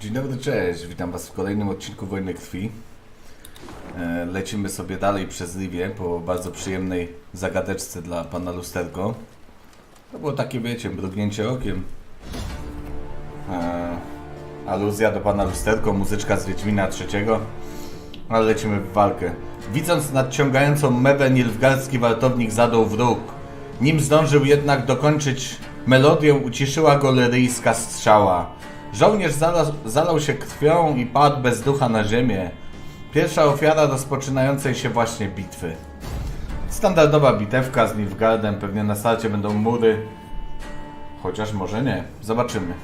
Dzień dobry, cześć. Witam Was w kolejnym odcinku Wojny Krwi. E, Lecimy sobie dalej przez Livię po bardzo przyjemnej zagadeczce dla pana Lusterko. To było takie, wiecie, mrugnięcie okiem. E, Aluzja do pana Lusterko, muzyczka z Wiedźmina trzeciego. Ale lecimy w walkę. Widząc nadciągającą mewę, nilfgaardzki wartownik zadał w róg. Nim zdążył jednak dokończyć melodię, uciszyła go leryjska strzała. Żołnierz zalał, zalał się krwią i padł bez ducha na ziemię. Pierwsza ofiara rozpoczynającej się właśnie bitwy. Standardowa bitewka z Nilfgaardem, pewnie na starcie będą mury. Chociaż może nie, zobaczymy.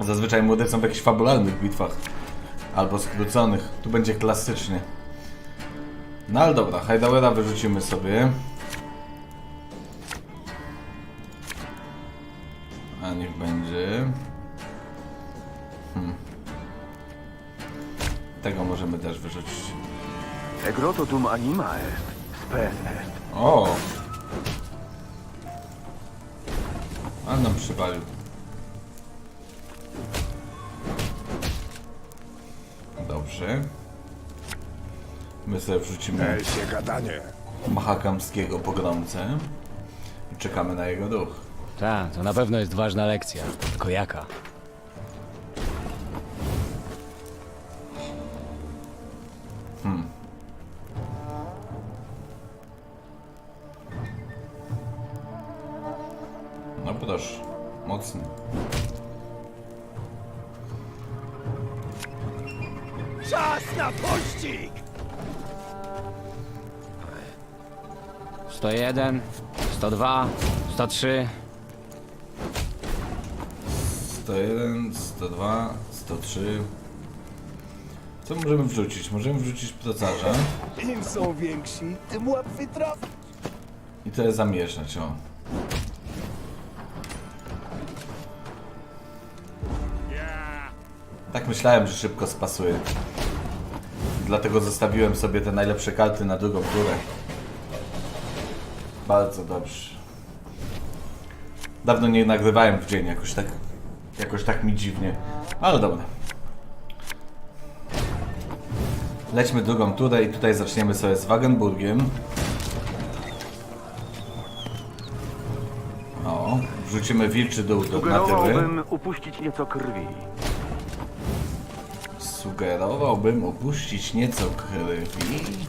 Zazwyczaj mury są w jakichś fabularnych bitwach. Albo skróconych. Tu będzie klasycznie. No ale dobra, Hidewera wyrzucimy sobie. A niech będzie. Tego możemy też wyrzucić. Egrototum anima est, spes est. O! A nam przywalił. Dobrze. My sobie wrzucimy Elsie gadanie. Mahakamskiego pogromcę i czekamy na jego duch. Tak, to na pewno jest ważna lekcja. Tylko jaka? No proszę, mocny. Czas na pościg! 101, 102, 103. 101, 102, 103. Co możemy wrzucić? Możemy wrzucić procarza Im są więksi, tym łatwiej traf. i to jest zamieszać, o. Tak myślałem, że szybko spasuje. Dlatego zostawiłem sobie te najlepsze karty na drugą turę. Bardzo dobrze. Dawno nie nagrywałem w dzień, jakoś tak, jakoś tak mi dziwnie. Ale dobra. Lećmy drugą turę i tutaj zaczniemy sobie z Wagenburgiem. O, wrzucimy wilczy dół do, na tyły. Sugerowałbym upuścić nieco krwi. Sugerowałbym opuścić nieco krwi.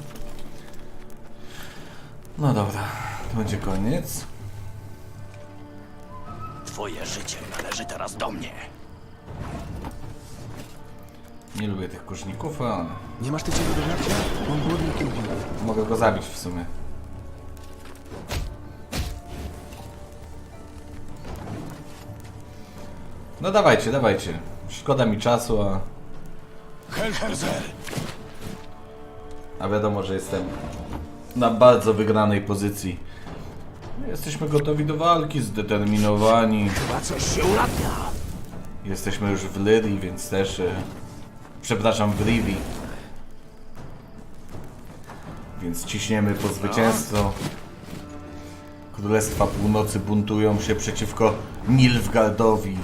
No dobra, to będzie koniec. Twoje życie należy teraz do mnie. Nie lubię tych kuszników, ale Nie masz ty czego do żarcia? Mam głodny mogę go zabić w sumie. No dawajcie, dawajcie. Szkoda mi czasu, a, A wiadomo, że jestem na bardzo wygranej pozycji. Jesteśmy gotowi do walki, zdeterminowani. Chyba coś się ulatnia. Jesteśmy już w Lyrii, więc też. E, przepraszam, w Rivi. Więc ciśniemy po zwycięstwo. Królestwa Północy buntują się przeciwko Nilfgaardowi.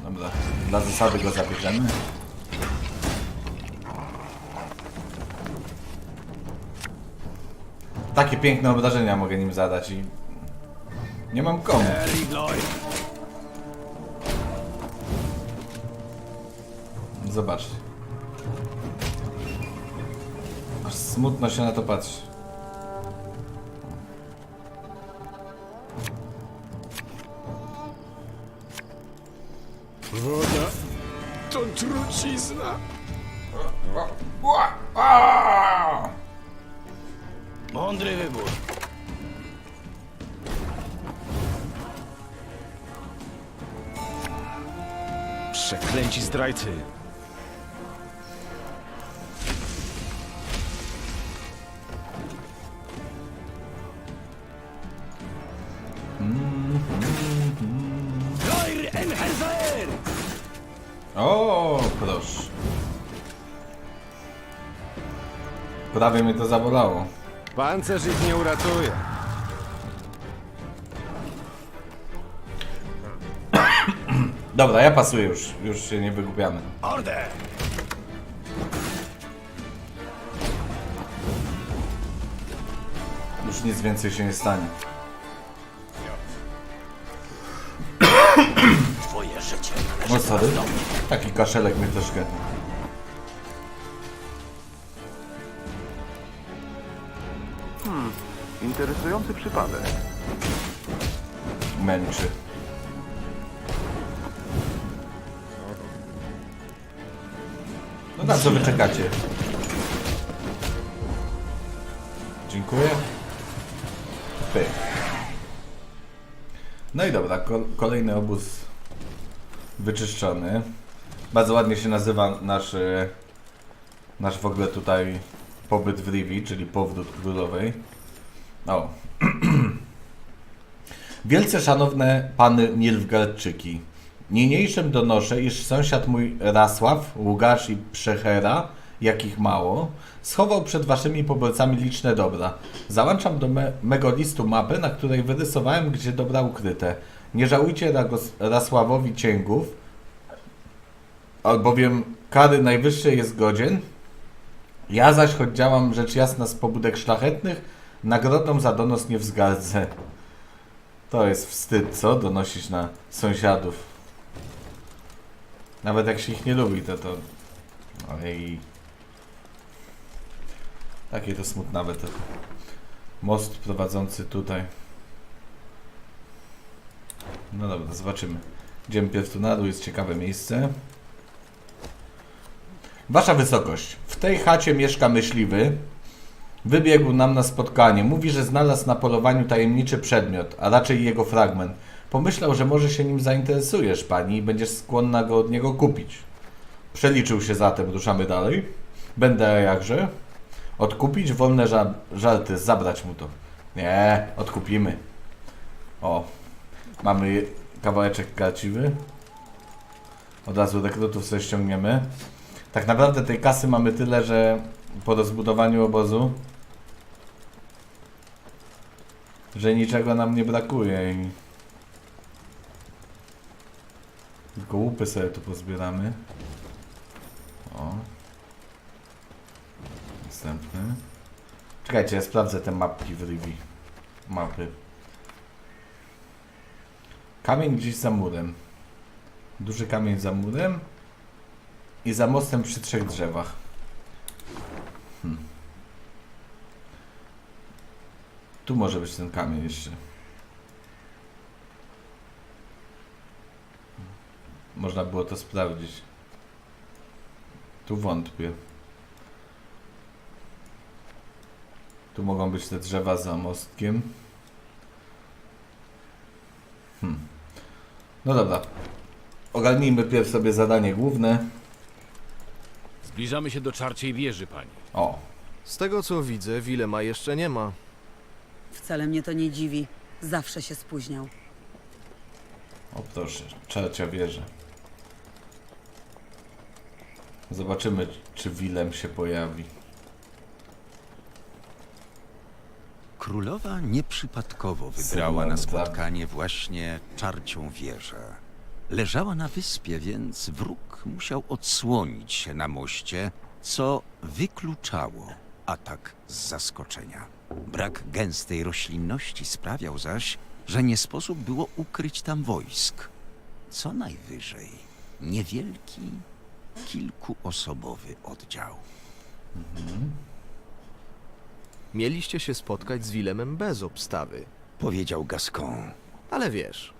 Dobra, dla zasady go zabierzemy. Takie piękne obrażenia mogę nim zadać i nie mam komu. Zobaczcie. Aż smutno się na to patrzy. Woda to trucizna. Mądry wybór. Przeklęci zdrajcy. Prawie mnie to zabolało. Pancerz ich nie uratuje. Dobra, ja pasuję już. Już się nie wygłupiamy. Order! Już nic więcej się nie stanie. Twoje życie No sorry. Taki kaszelek mnie troszkę Interesujący przypadek. męczy. No na co wy czekacie? Dziękuję. Pyk. No i dobra, ko- kolejny obóz wyczyszczony. Bardzo ładnie się nazywa nasz, e, nasz w ogóle tutaj pobyt w Rivi, czyli powrót królowej. O. Wielce szanowne pany Nilfgaardczyki, niniejszym donoszę, iż sąsiad mój Rasław, Ługasz i Przechera, jakich mało, schował przed waszymi poborcami liczne dobra. Załączam do me, mego listu mapę, na której wyrysowałem, gdzie dobra ukryte. Nie żałujcie Ragos, Rasławowi cięgów, albowiem kary najwyższej jest godzien. Ja zaś, choć działam rzecz jasna z pobudek szlachetnych, nagrodą za donos nie wzgardzę. To jest wstyd, co? Donosić na sąsiadów. Nawet jak się ich nie lubi, to to... Ojej. Takie to smutnawe to. Most prowadzący tutaj. No dobra, zobaczymy. Idziemy pierw tu na dół, jest ciekawe miejsce. Wasza wysokość, w tej chacie mieszka myśliwy. Wybiegł nam na spotkanie. Mówi, że znalazł na polowaniu tajemniczy przedmiot, a raczej jego fragment. Pomyślał, że może się nim zainteresujesz, pani, i będziesz skłonna go od niego kupić. Przeliczył się zatem, ruszamy dalej. Będę jakże. Odkupić wolne ża- żarty, zabrać mu to. Nie, odkupimy. O, mamy kawałeczek karciwy. Od razu rekrutów sobie ściągniemy. Tak naprawdę tej kasy mamy tyle, że po rozbudowaniu obozu że niczego nam nie brakuje i tylko łupy sobie tu pozbieramy. O. Następny. Czekajcie, ja sprawdzę te mapki w Rivi. Mapy. Kamień gdzieś za murem. Duży kamień za murem i za mostem przy trzech drzewach. Tu może być ten kamień jeszcze. Można było to sprawdzić. Tu wątpię. Tu mogą być te drzewa za mostkiem. Hmm. No dobra. Ogarnijmy pierw sobie zadanie główne. Zbliżamy się do czarciej wieży, pani. O, Z tego co widzę, Wilema jeszcze nie ma. Wcale mnie to nie dziwi. Zawsze się spóźniał. o proszę, czarcia wieże. Zobaczymy, czy Willem się pojawi. Królowa nieprzypadkowo wybrała na spotkanie właśnie czarcią wieżę. Leżała na wyspie, więc wróg musiał odsłonić się na moście, co wykluczało atak z zaskoczenia. Brak gęstej roślinności sprawiał zaś, że nie sposób było ukryć tam wojsk. Co najwyżej niewielki, kilkuosobowy oddział. Mieliście się spotkać z Wilemem bez obstawy. Powiedział Gascon. Ale wiesz,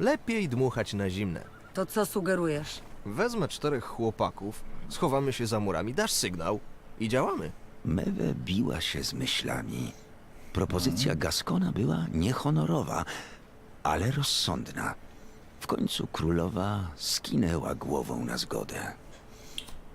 lepiej dmuchać na zimne. To co sugerujesz? Wezmę czterech chłopaków, schowamy się za murami, dasz sygnał i działamy. Mewe biła się z myślami. Propozycja Gascona była niehonorowa, ale rozsądna. W końcu królowa skinęła głową na zgodę.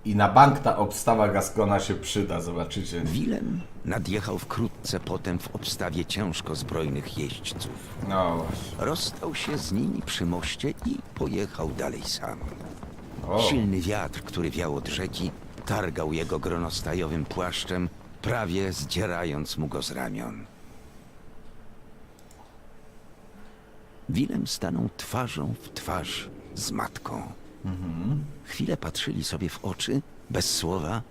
I na bank ta obstawa Gascona się przyda, zobaczycie. Willem nadjechał wkrótce potem w obstawie ciężko zbrojnych jeźdźców. No właśnie. Rozstał się z nimi przy moście i pojechał dalej sam. O, Silny wiatr, który wiał od rzeki, targał jego gronostajowym płaszczem, prawie zdzierając mu go z ramion. Wilem stanął twarzą w twarz z matką. Chwilę patrzyli sobie w oczy, bez słowa,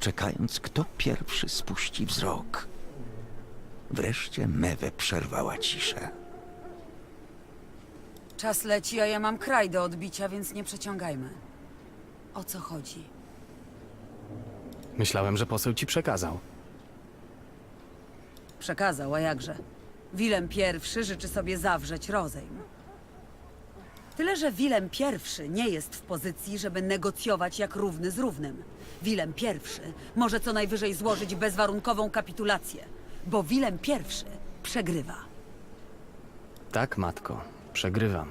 czekając, kto pierwszy spuści wzrok. Wreszcie Mewe przerwała ciszę. Czas leci, a ja mam kraj do odbicia, więc nie przeciągajmy. O co chodzi? Myślałem, że poseł ci przekazał. Przekazał, a jakże? Wilem I życzy sobie zawrzeć rozejm. Tyle, że Wilem I nie jest w pozycji, żeby negocjować jak równy z równym. Wilem I może co najwyżej złożyć bezwarunkową kapitulację, bo Wilem I przegrywa. Tak, matko, przegrywam.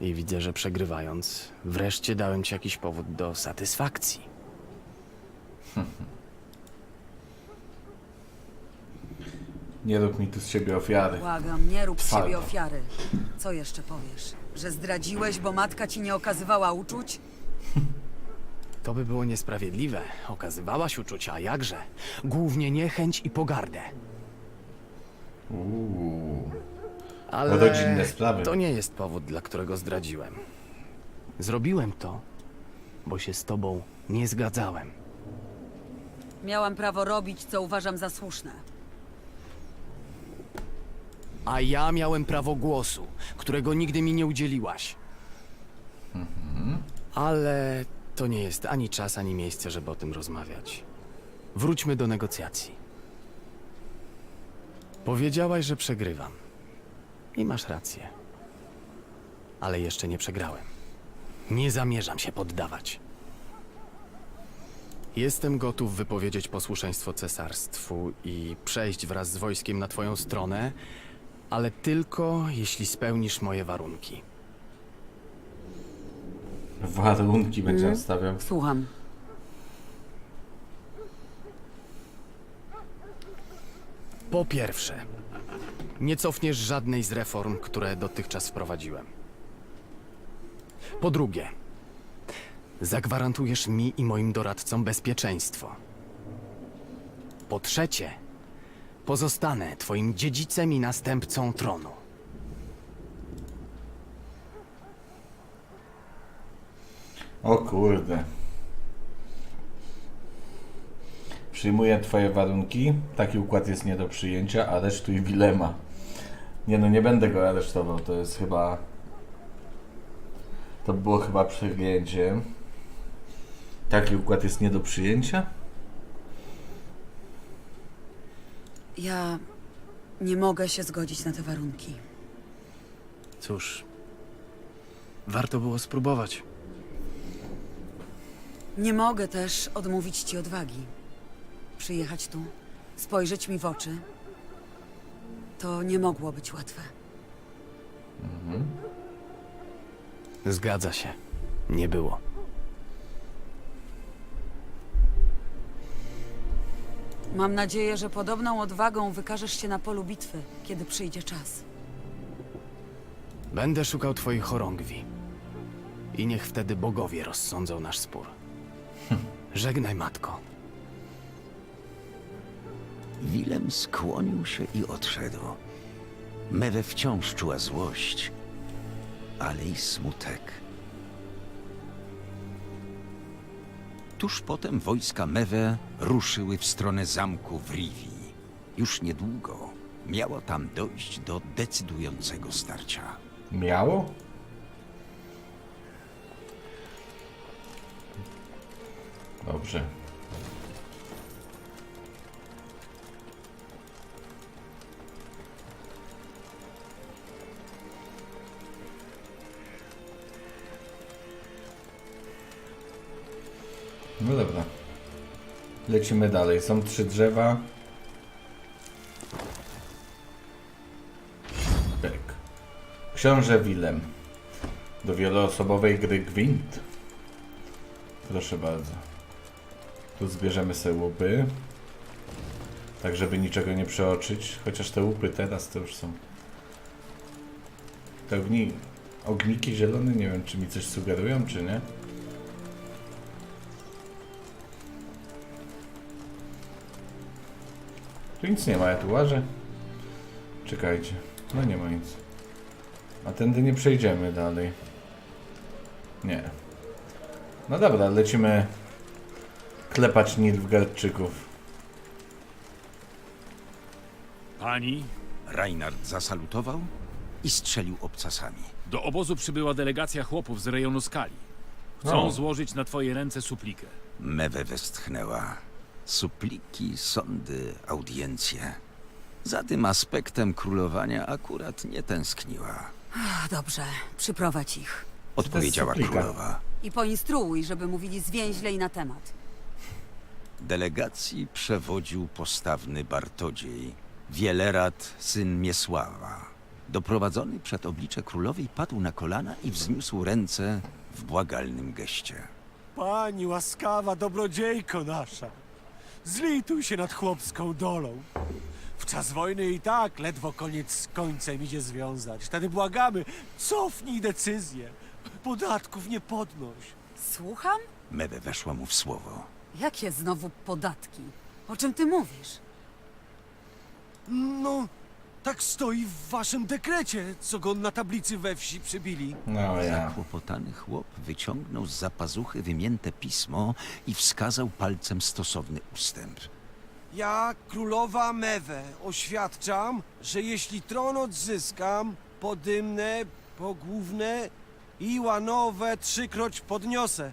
I widzę, że przegrywając, wreszcie dałem ci jakiś powód do satysfakcji. Nie rób mi tu z siebie ofiary. Błagam, nie rób z Twardo. siebie ofiary. Co jeszcze powiesz? Że zdradziłeś, bo matka ci nie okazywała uczuć? To by było niesprawiedliwe. Okazywałaś uczucia, a jakże? Głównie niechęć i pogardę. Uuu. Ale Rodzinne sprawy. to nie jest powód, dla którego zdradziłem. Zrobiłem to, bo się z tobą nie zgadzałem. Miałam prawo robić, co uważam za słuszne. A ja miałem prawo głosu, którego nigdy mi nie udzieliłaś. Ale to nie jest ani czas, ani miejsce, żeby o tym rozmawiać. Wróćmy do negocjacji. Powiedziałaś, że przegrywam. I masz rację. Ale jeszcze nie przegrałem. Nie zamierzam się poddawać. Jestem gotów wypowiedzieć posłuszeństwo cesarstwu i przejść wraz z wojskiem na twoją stronę, ale tylko jeśli spełnisz moje warunki. Warunki będzie stawiał. Słucham. Po pierwsze, nie cofniesz żadnej z reform, które dotychczas wprowadziłem. Po drugie, zagwarantujesz mi i moim doradcom bezpieczeństwo. Po trzecie, pozostanę twoim dziedzicem i następcą tronu. O kurde. Przyjmuję twoje warunki. Taki układ jest nie do przyjęcia. Aresztuj Wilema. Nie no, nie będę go aresztował. To jest chyba... To było chyba przegięcie. Taki układ jest nie do przyjęcia? Ja nie mogę się zgodzić na te warunki. Cóż, warto było spróbować. Nie mogę też odmówić ci odwagi. Przyjechać tu, spojrzeć mi w oczy. To nie mogło być łatwe. Zgadza się. Nie było. Mam nadzieję, że podobną odwagą wykażesz się na polu bitwy, kiedy przyjdzie czas. Będę szukał twoich chorągwi. I niech wtedy bogowie rozsądzą nasz spór. Żegnaj, matko. Wilem skłonił się i odszedł. Mewe wciąż czuła złość, ale i smutek. Tuż potem wojska Mewe ruszyły w stronę zamku w Rivii. Już niedługo miało tam dojść do decydującego starcia. Miało? Dobrze. Lecimy dalej. Są trzy drzewa. Pyk. Książę Willem. Do wieloosobowej gry Gwint. Proszę bardzo. Tu zbierzemy sobie łupy. Tak, żeby niczego nie przeoczyć. Chociaż te łupy teraz to już są. Te ogni... ogniki zielone, nie wiem czy mi coś sugerują, czy nie. Tu nic nie ma, ja tu łażę. Czekajcie. No nie ma nic. A tędy nie przejdziemy dalej. Nie. No dobra, lecimy klepać Nilfgaardczyków. Pani, Reinhard zasalutował i strzelił obcasami. do obozu przybyła delegacja chłopów z rejonu skali. Chcą O. złożyć na twoje ręce suplikę. Mewe westchnęła. Supliki, sądy, audiencje. Za tym aspektem królowania akurat nie tęskniła. Ach, dobrze, przyprowadź ich. Odpowiedziała suplika? królowa. I poinstruuj, żeby mówili zwięźlej na temat. Delegacji przewodził postawny Bartodziej, wielerat syn Miesława. Doprowadzony przed oblicze królowej padł na kolana i wzniósł ręce w błagalnym geście. Pani łaskawa dobrodziejko nasza, zlituj się nad chłopską dolą. W czas wojny i tak ledwo koniec z końcem idzie związać. Wtedy błagamy, cofnij decyzję. Podatków nie podnoś. Słucham? Mewe weszła mu w słowo. Jakie znowu podatki? O czym ty mówisz? No, tak stoi w waszym dekrecie, co go na tablicy we wsi przybili. No ja. Zakłopotany chłop wyciągnął z zapazuchy wymięte pismo i wskazał palcem stosowny ustęp. Ja, królowa Mewe, oświadczam, że jeśli tron odzyskam, podymne, pogłówne i łanowe trzykroć podniosę,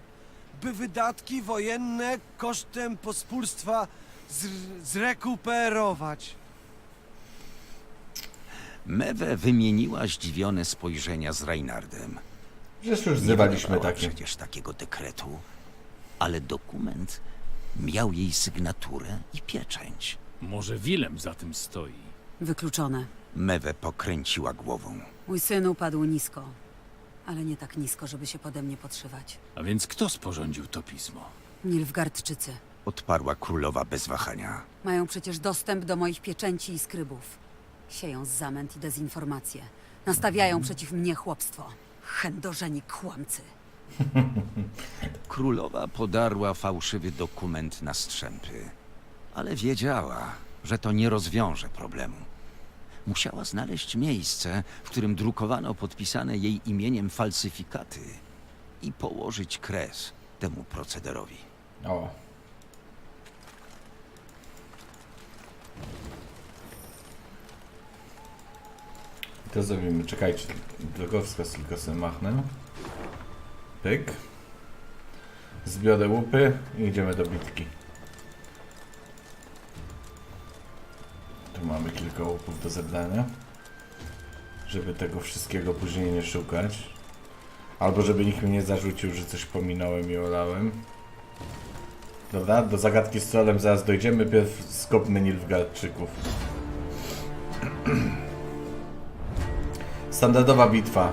by wydatki wojenne kosztem pospólstwa zr- zrekuperować. Mewe wymieniła zdziwione spojrzenia z Reinardem. Przecież już Nie zrywaliśmy wydawała takie. przecież takiego dekretu, ale dokument miał jej sygnaturę i pieczęć. Może Willem za tym stoi. Wykluczone. Mewe pokręciła głową. Mój syn upadł nisko. Ale nie tak nisko, żeby się pode mnie podszywać. A więc kto sporządził to pismo? Nilfgaardczycy. Odparła królowa bez wahania. Mają przecież dostęp do moich pieczęci i skrybów. Sieją zamęt i dezinformację. Nastawiają przeciw mnie chłopstwo. Chędożeni kłamcy. Królowa podarła fałszywy dokument na strzępy, ale wiedziała, że to nie rozwiąże problemu. Musiała znaleźć miejsce, w którym drukowano podpisane jej imieniem falsyfikaty i położyć kres temu procederowi. O. To zrobimy. Czekajcie. Drogowskaz tylko sobie machnę. Pyk. Zbiorę łupy i idziemy do bitki. Tu mamy kilka łupów do zebrania. Żeby tego wszystkiego później nie szukać. Albo żeby nikt mi nie zarzucił, że coś pominąłem i olałem. Dobra, do zagadki z trolem zaraz dojdziemy. Pierw skopmy Nilfgaardczyków. Standardowa bitwa.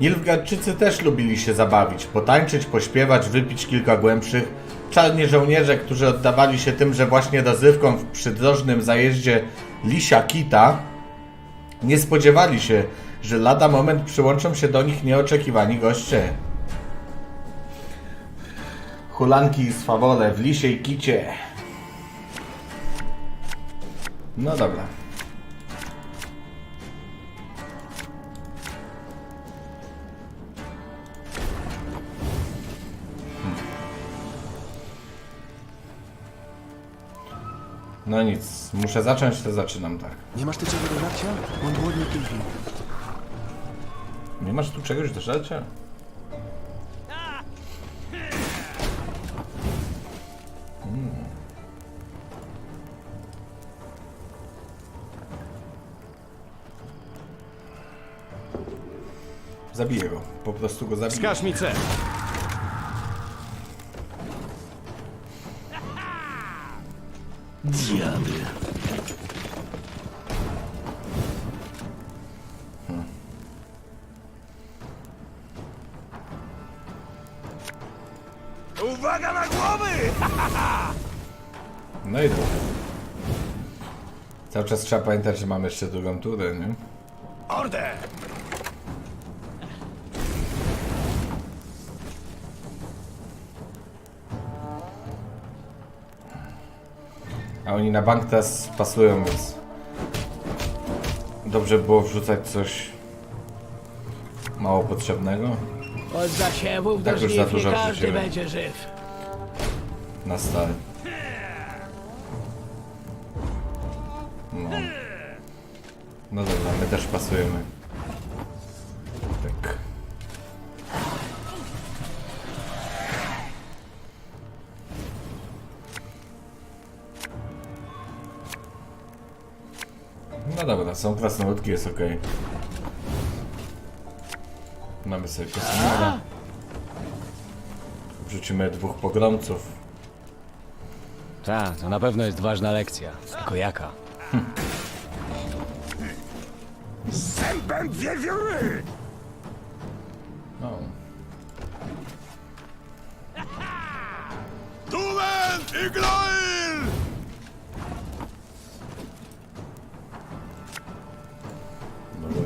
Nilfgaardczycy też lubili się zabawić, potańczyć, pośpiewać, wypić kilka głębszych. Czarni żołnierze, którzy oddawali się tymże właśnie rozrywkom w przydrożnym zajeździe Lisia Kita, nie spodziewali się, że lada moment przyłączą się do nich nieoczekiwani goście. Hulanki i swawole w lisiej kicie. No dobra. No nic, muszę zacząć, to zaczynam tak. Nie masz ty czego do żarcia? Mam głodny pingwin. Nie masz tu czegoś do żarcia? Mm. Zabiję go. Po prostu go zabiję. Wskaż mi cel. Trzeba pamiętać, że mamy jeszcze drugą turę, nie? Order! A oni na bank teraz pasują, więc dobrze było wrzucać coś Mało potrzebnego. Od zasiewów Tak do już za dużo każdy wrzuciłem. będzie żyw. Na stałe. No dobra, my też pasujemy. Tak. No dobra, są krasnoludki, jest ok. Mamy sobie kosmora. Wrzucimy dwóch pogromców. Tak, to na pewno jest ważna lekcja. Tylko jaka? No. Dobra.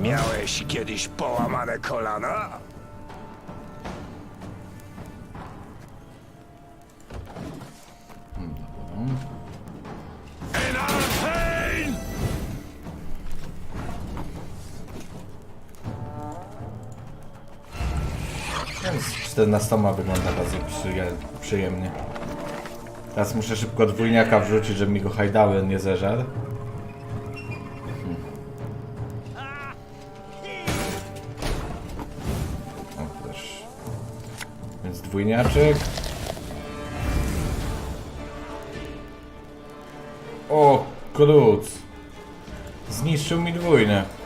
Miałeś kiedyś połamane kolana? 14 wygląda bardzo przyje przyjemnie. Teraz muszę szybko dwójniaka wrzucić, żeby mi go hajdały, nie zeżar. Hmm. Też. Więc dwójniaczek. O, kruc. Zniszczył mi dwójne.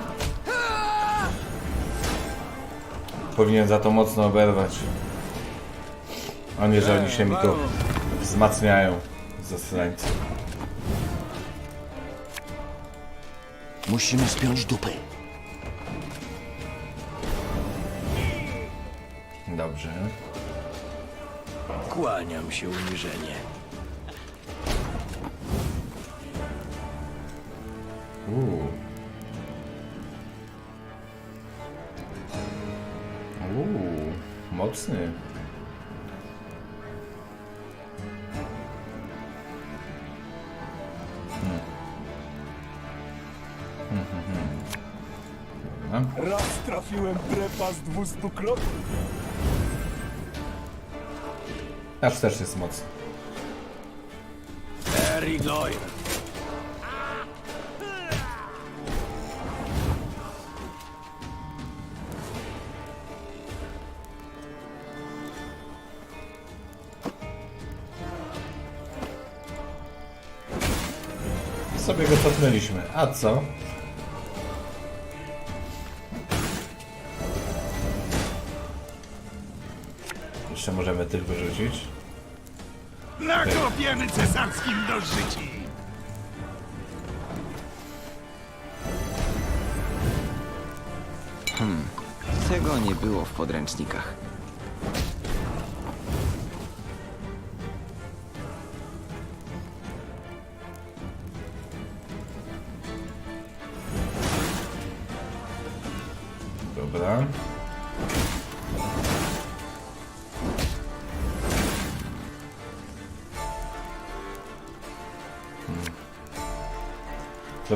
Powinien za to mocno oberwać. A nie, że oni się mi tu wzmacniają. Zasrańcy. Musimy spiąć dupy. Dobrze. Kłaniam się uniżenie. Mocny. Hmm. Hmm, hmm, hmm. Raz trafiłem prepa z 200 kroków. Aż też jest mocny. Harry go cofnęliśmy. A co? Jeszcze możemy tych wyrzucić. Nakopiemy cesarskim do życi. Tego nie było w podręcznikach.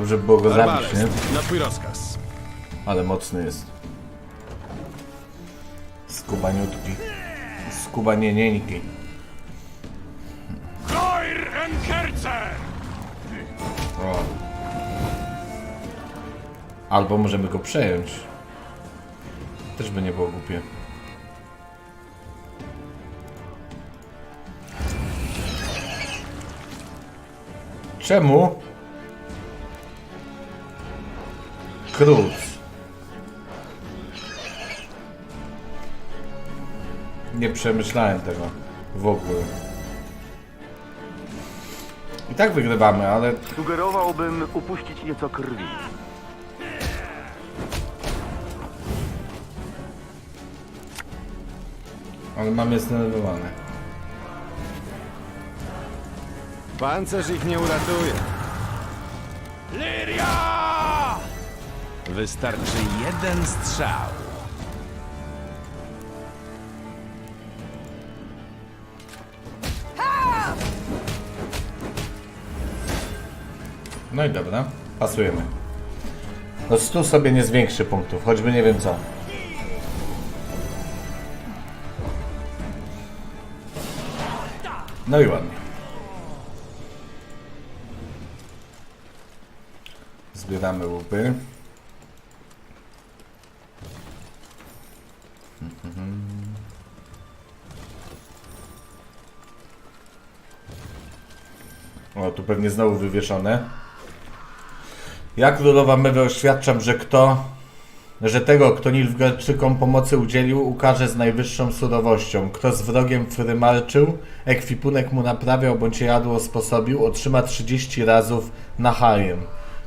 Dobrze by było go zabić, nie? na twój rozkaz. Ale mocny jest. Skubaniutki. Skubanienieńki. Goir Enkercer! O. Albo możemy go przejąć. Też by nie było głupie. Czemu? Kruc. Nie przemyślałem tego w ogóle. I tak wygrywamy, ale Sugerowałbym upuścić nieco krwi. Ale mamy zdenerwowane. Pancerz ich nie uratuje. Liria! Wystarczy jeden strzał. No i dobra, pasujemy. No stu sobie nie zwiększy punktów, choćby nie wiem co. No i ładnie. Zbieramy łupy. Tu pewnie znowu wywieszone. Ja królowa Mewe oświadczam, że kto, że tego, kto Nilfgaardczykom pomocy udzielił, ukaże z najwyższą surowością. Kto z wrogiem frymarczył, ekwipunek mu naprawiał bądź jadło sposobił, otrzyma 30 razów na hariem.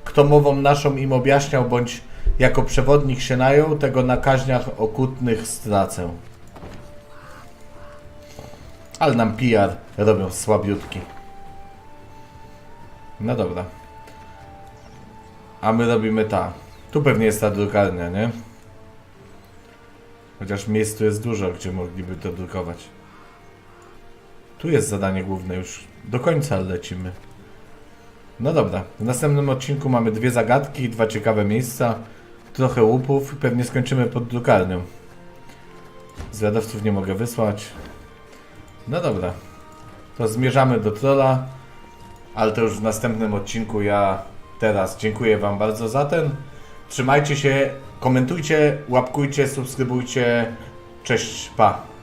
Kto mową naszą im objaśniał, bądź jako przewodnik się najął, tego na kaźniach okrutnych stracę. Ale nam PR robią słabiutki. No dobra. A my robimy ta. Tu pewnie jest ta drukarnia, nie? Chociaż miejsc tu jest dużo, gdzie mogliby to drukować. Tu jest zadanie główne już. Do końca lecimy. No dobra. W następnym odcinku mamy dwie zagadki, dwa ciekawe miejsca, trochę łupów pewnie skończymy pod drukarnią. Zwiadowców nie mogę wysłać. No dobra. To zmierzamy do trolla. Ale to już w następnym odcinku. Ja teraz dziękuję Wam bardzo za ten. Trzymajcie się, komentujcie, łapkujcie, subskrybujcie. Cześć, pa.